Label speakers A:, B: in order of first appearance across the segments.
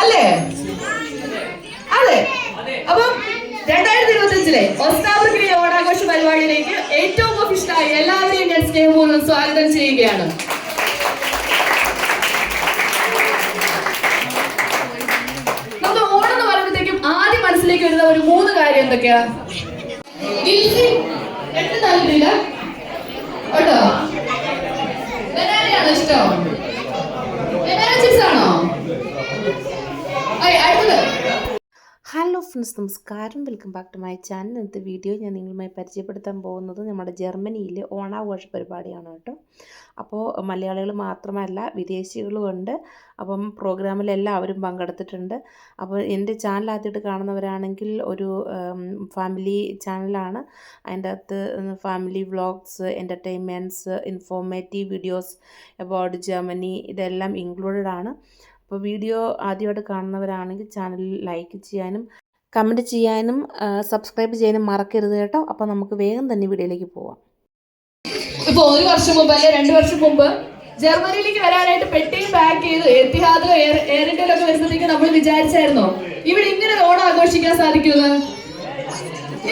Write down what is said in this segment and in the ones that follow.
A: അല്ലേ? അതെ. അപ്പം രണ്ടായിരത്തി ഇരുപത്തി അഞ്ചിലെ ഓണാഘോഷ പരിപാടിയിലേക്ക് ഏറ്റവും ഒഫീഷ്യലായി എല്ലാവരെയും ഞാൻ സ്നേഹപൂർവം സ്വാഗതം ചെയ്യുകയാണ്. നമുക്ക് ഓണം എന്ന് പറയുമ്പോഴത്തേക്കും മനസ്സിലേക്ക് വരുന്ന ഒരു മൂന്ന് കാര്യം എന്തൊക്കെയാ? താല്പര്യമില്ല
B: ഫ്രണ്ട്സ് നമസ്കാരം. Welcome back to my channel ഇന്നത്തെ വീഡിയോ ഞാൻ നിങ്ങളുമായി പരിചയപ്പെടുത്താൻ പോകുന്നത് നമ്മുടെ ജർമ്മനിയിലെ ഓണാഘോഷ പരിപാടിയാണ് കേട്ടോ. അപ്പോൾ മലയാളികൾ മാത്രമല്ല വിദേശികളും ഉണ്ട്. അപ്പം പ്രോഗ്രാമിൽ എല്ലാവരും പങ്കെടുത്തിട്ടുണ്ട്. അപ്പോൾ എന്റെ ചാനൽ ആദ്യമായിട്ട് കാണുന്നവരാണെങ്കിൽ ഒരു ഫാമിലി ചാനലാണ് അതിന്റെ അകത്ത് family vlogs entertainments informative videos about Germany ഇതെല്ലാം ഇൻക്ലൂഡഡ് ആണ്. അപ്പോൾ വീഡിയോ ആദ്യമായിട്ട് കാണുന്നവരാണെങ്കിൽ ചാനൽ ലൈക്ക് ചെയ്യാനും കമന്റ് ചെയ്യാനും സബ്സ്ക്രൈബ് ചെയ്യാനും മറക്കരുത് കേട്ടോ. അപ്പോൾ നമുക്ക് വേഗം തന്നെ വീഡിയോയിലേക്ക് പോവാം.
A: ഇപ്പൊ ഒരു വർഷം മുമ്പ് അല്ലെ രണ്ടു വർഷം മുമ്പ് ജർമ്മനിയിലേക്ക് വരാനായിട്ട് പെട്ടിയും പാക്ക് ചെയ്ത് എത്തിഹാദിലോ എയർ എയർ ഇന്ത്യയിലോ ഒക്കെ വരുമ്പോഴത്തേക്ക് നമ്മൾ വിചാരിച്ചായിരുന്നോ? ഇവിടെ ഇങ്ങനെ ഓണം ആഘോഷിക്കാൻ സാധിക്കുമെന്ന്?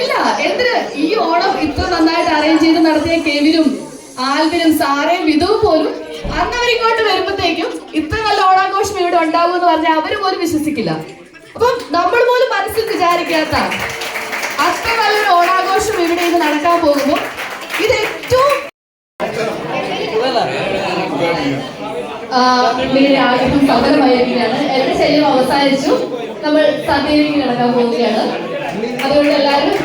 A: ഇല്ല എന്തിന്? ഈ ഓണം ഇത്ര നന്നായിട്ട് അറേഞ്ച് ചെയ്ത് നടത്തിയ കെവിനും ആൽവിനും സാറേയും വിധവും പോലും അന്ന് അവരിങ്ങോട്ട് വരുമ്പോഴത്തേക്കും ഇത്ര നല്ല ഓണാഘോഷം ഇവിടെ ഉണ്ടാവും എന്ന് പറഞ്ഞാൽ അവർ പോലും വിശ്വസിക്കില്ല. അപ്പം നമ്മൾ പോലും മനസ്സിൽ വിചാരിക്കാത്ത അത്ര നല്ലൊരു ഓണാഘോഷം ഇവിടെ ഇത് നടക്കാൻ പോകുമ്പോൾ ഇത് ഏറ്റവും ആഗ്രഹം സഫലമായിരിക്കുകയാണ് എന്റെ ശല്യം അവസാനിച്ചു. നമ്മൾ സദ്യയിലേക്ക് നടക്കാൻ പോവുകയാണ്. അതുകൊണ്ട് എല്ലാവരും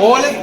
B: എന്നെ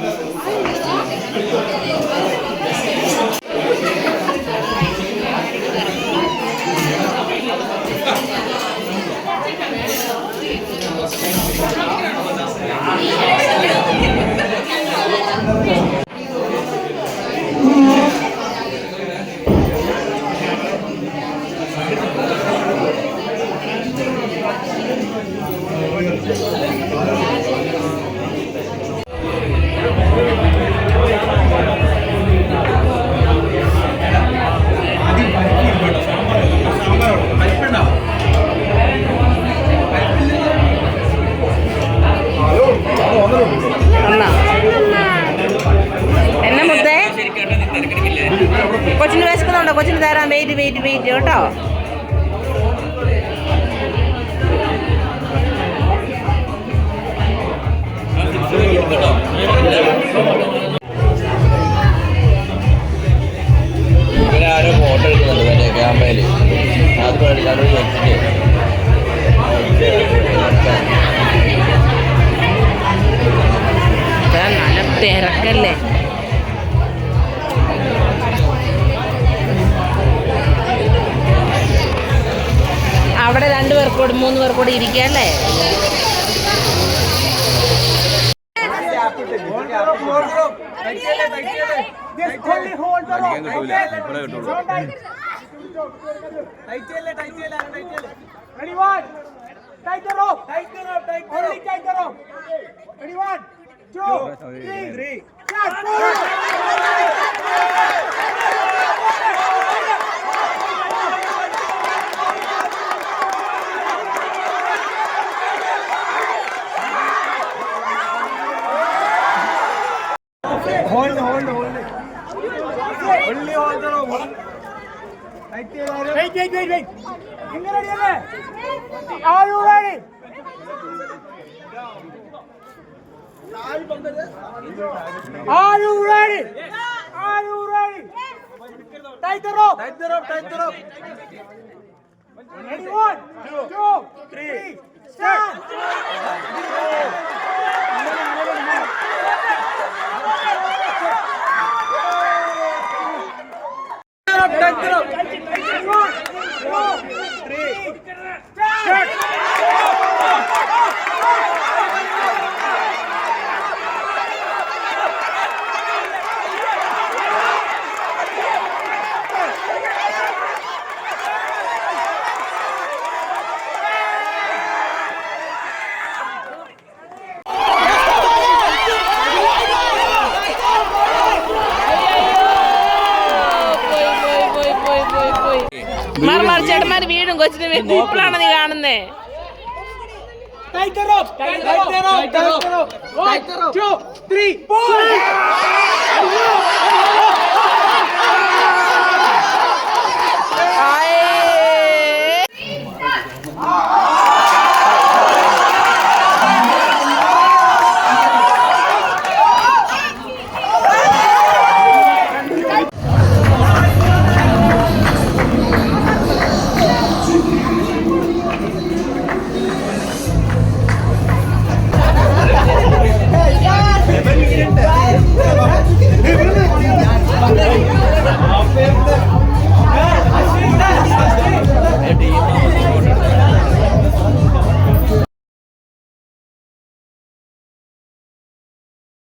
B: വെയിറ്റ് വെയിറ്റ് വെയിറ്റ് കേട്ടോ. അവിടെ രണ്ടു പേർക്കൂടി മൂന്ന് പേർക്കൂടി ഇരിക്കല്ലേ
C: Ready the rope. Tight the rope. Tight the rope. Only tight the rope. Ready one, two, three, three. Hold hold hold only hold பண்ணுவோம் வெயிட் வெயிட் வெயிட் வெயிட் எங்க ரெடி எங்க are you ready are you ready are three! up, tank it up. One, two, three, start.
D: മാറി മാറി ചേട്ടന്മാര് വീഴും കൊച്ചിന് വേണ്ടി ഇപ്പോഴാണ് നീ കാണുന്നേ.
A: Two, three, four!